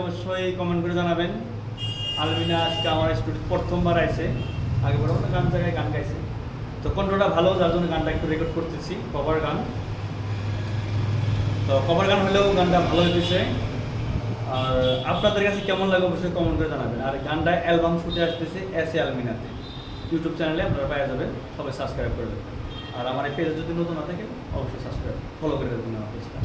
অবশ্যই কমেন্ট করে জানাবেন। আলমিনা আজকে আমার স্টুডিও প্রথমবার আইছে, আগে বড় কোনো গান জায়গায় গান গাইছে। তো কণ্ঠটা ভালো, যার জন্য গানটা একটু রেকর্ড করতেছি কভার গান। তো কভার গান হলেও গানটা ভালো হয়েছে আর আপনাদের কাছে কেমন লাগে অবশ্যই কমেন্ট করে জানাবেন। আর গানটা অ্যালবাম শুটে আসতেছে এস এ আলমিনাতে। ইউটিউব চ্যানেলে আপনারা পাওয়া যাবেন, সবাই সাবস্ক্রাইব করবেন। আর আমার এই পেজ যদি নতুন না থাকে অবশ্যই সাবস্ক্রাইব ফলো করে দেবেন আমার পেজটা